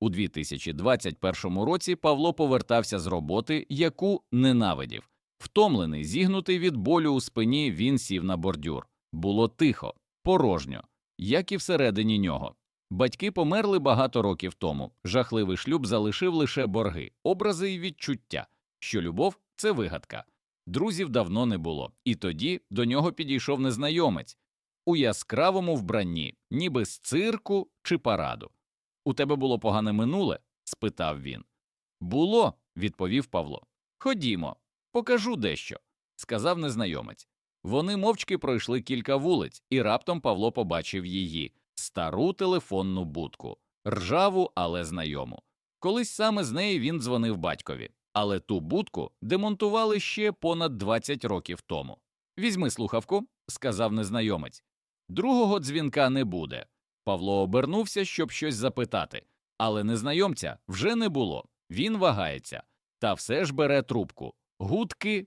У 2021 році Павло повертався з роботи, яку ненавидів. Втомлений, зігнутий від болю у спині, він сів на бордюр. Було тихо, порожньо, як і всередині нього. Батьки померли багато років тому. Жахливий шлюб залишив лише борги, образи і відчуття, що любов це вигадка. Друзів давно не було, і тоді до нього підійшов незнайомець у яскравому вбранні, ніби з цирку чи параду. У тебе було погане минуле? спитав він. Було, відповів Павло. Ходімо, покажу дещо, сказав незнайомець. Вони мовчки пройшли кілька вулиць, і раптом Павло побачив її стару телефонну будку, ржаву, але знайому. Колись саме з неї він дзвонив батькові, але ту будку демонтували ще понад 20 років тому. Візьми слухавку, сказав незнайомець. Другого дзвінка не буде. Павло обернувся, щоб щось запитати, але незнайомця вже не було. Він вагається, та все ж бере трубку. Гудки.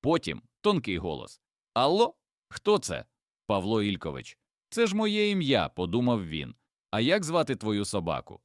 Потім тонкий голос. Алло, хто це? Павло Ількович. Це ж моє ім'я, подумав він. А як звати твою собаку?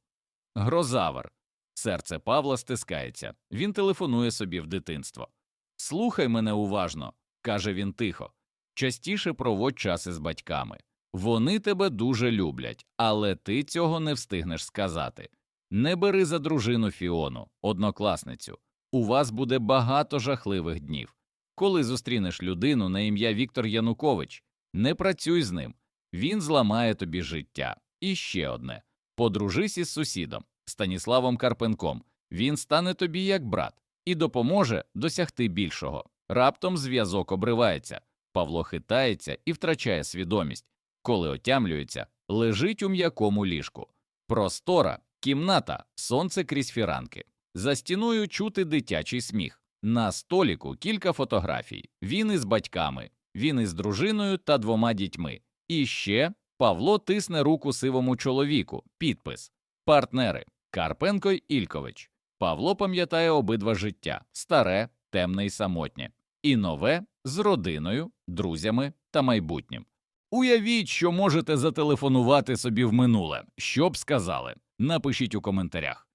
Грозавр. Серце Павла стискається. Він телефонує собі в дитинство. Слухай мене уважно, каже він тихо. Частіше проводь час із батьками. Вони тебе дуже люблять, але ти цього не встигнеш сказати. Не бери за дружину Фіону, однокласницю. У вас буде багато жахливих днів. Коли зустрінеш людину на ім'я Віктор Янукович, не працюй з ним. Він зламає тобі життя. І ще одне подружись із сусідом Станіславом Карпенком. Він стане тобі як брат і допоможе досягти більшого. Раптом зв'язок обривається. Павло хитається і втрачає свідомість. Коли отямлюється, лежить у м'якому ліжку. Простора, кімната, сонце крізь фіранки. За стіною чути дитячий сміх. На століку кілька фотографій. Він із батьками, він із дружиною та двома дітьми. І ще Павло тисне руку сивому чоловіку. Підпис Партнери Карпенко й Ількович. Павло пам'ятає обидва життя старе, темне й самотнє, і нове з родиною, друзями та майбутнім. Уявіть, що можете зателефонувати собі в минуле. Що б сказали? Напишіть у коментарях.